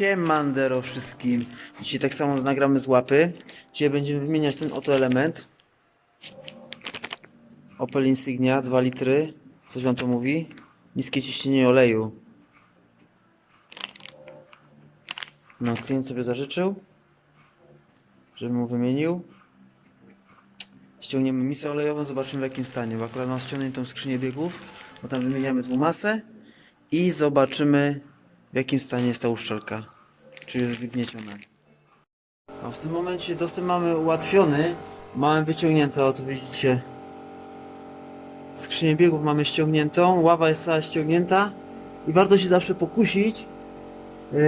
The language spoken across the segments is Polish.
Siemandero wszystkim. Dzisiaj tak samo nagramy z łapy. Dzisiaj będziemy wymieniać ten oto element. Opel Insignia 2 litry. Coś wam to mówi? Niskie ciśnienie oleju. No, klient sobie zażyczył, żebym mu wymienił. Ściągniemy misę olejową, zobaczymy w jakim stanie, bo akurat mam ściągniętą skrzynię biegów, bo tam wymieniamy dwumasę i zobaczymy w jakim stanie jest ta uszczelka, czy jest wygnieciona. No w tym momencie dostęp mamy ułatwiony, mamy wyciągnięte, oto widzicie, skrzynię biegów mamy ściągniętą, ława jest cała ściągnięta. I warto się zawsze pokusić yy,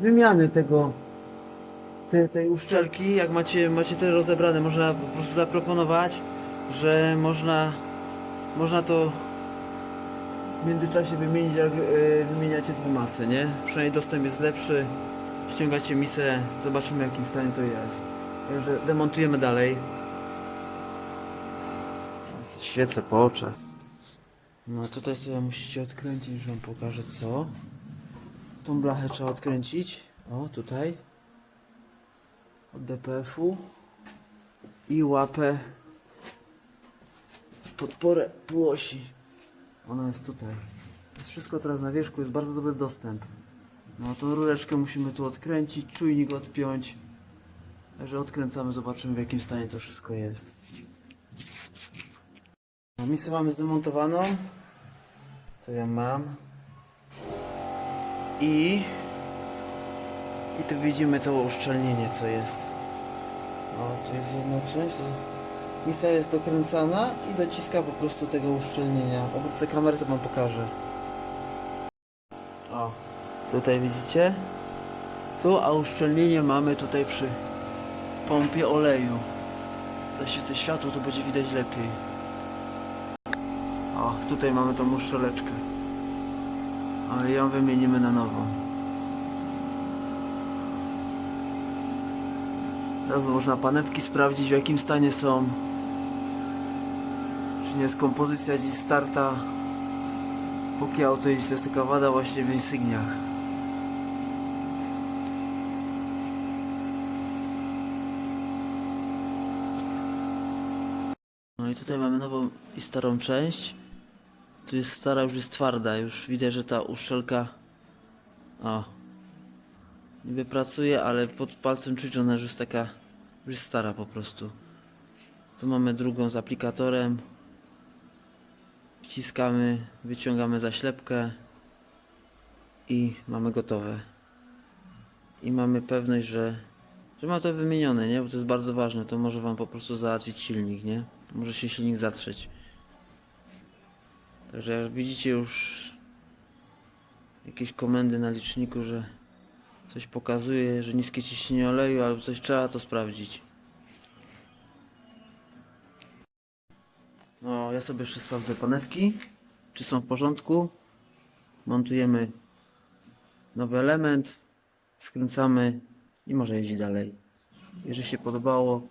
wymiany tego tej, tej uszczelki, jak macie, macie te rozebrane, można po prostu zaproponować, że można, można to w międzyczasie wymienić, jak e, wymieniacie dwumasę, nie? Przynajmniej dostęp jest lepszy, ściągacie misę, zobaczymy w jakim stanie to jest. Także demontujemy dalej. Świecę po oczach. No tutaj sobie musicie odkręcić, już wam pokażę co. Tą blachę trzeba odkręcić. O, tutaj od DPF-u i łapę podporę półosi. Ona jest tutaj. Jest wszystko teraz na wierzchu, jest bardzo dobry dostęp. No tą rureczkę musimy tu odkręcić, czujnik odpiąć. Także odkręcamy, zobaczymy w jakim stanie to wszystko jest. No, misę mamy zdemontowaną. To ja mam. I i tu widzimy to uszczelnienie, co jest. O, tu jest jedna część. To Misa jest dokręcana i dociska po prostu tego uszczelnienia. Obrócę kamerę, to wam pokażę. O, tutaj widzicie? Tu, a uszczelnienie mamy tutaj przy pompie oleju. Zaświecę światło, to będzie widać lepiej. O, tutaj mamy tą uszczeleczkę. A ją wymienimy na nową. Teraz można panewki sprawdzić w jakim stanie są. Czy nie jest kompozycja dziś starta. Póki auto jeździ, to jest taka wada właśnie w insygniach. No i tutaj mamy nową i starą część. Tu jest stara, już jest twarda. Już widać, że ta uszczelka... O, niby pracuje, ale pod palcem czuć, ona już jest taka, już jest stara po prostu. Tu mamy drugą z aplikatorem. Wciskamy, wyciągamy zaślepkę i mamy gotowe. I mamy pewność, że, że ma to wymienione, nie? Bo to jest bardzo ważne. To może Wam po prostu załatwić silnik, nie? Może się silnik zatrzeć. Także jak widzicie już jakieś komendy na liczniku, że coś pokazuje, że niskie ciśnienie oleju albo coś trzeba to sprawdzić. No, ja sobie jeszcze sprawdzę panewki, czy są w porządku. Montujemy nowy element, skręcamy i może jeździć dalej. Jeżeli się podobało,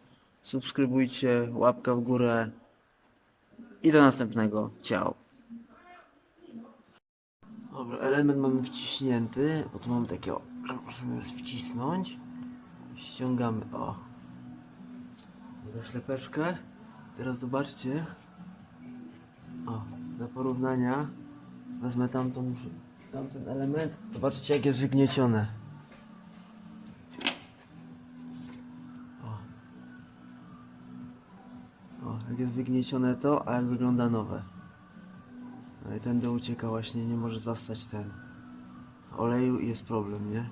subskrybujcie, łapka w górę i do następnego. Ciao. Dobra, element mamy wciśnięty, bo tu mamy takie, o, że możemy wcisnąć. Ściągamy, o. Zaślepeczkę. Teraz zobaczcie. Do porównania wezmę tamtą, tamten element. Zobaczcie jak jest wygniecione. O. O, jak jest wygniecione to, a jak wygląda nowe. No i tędy ucieka właśnie, nie może zastać ten oleju i jest problem, nie?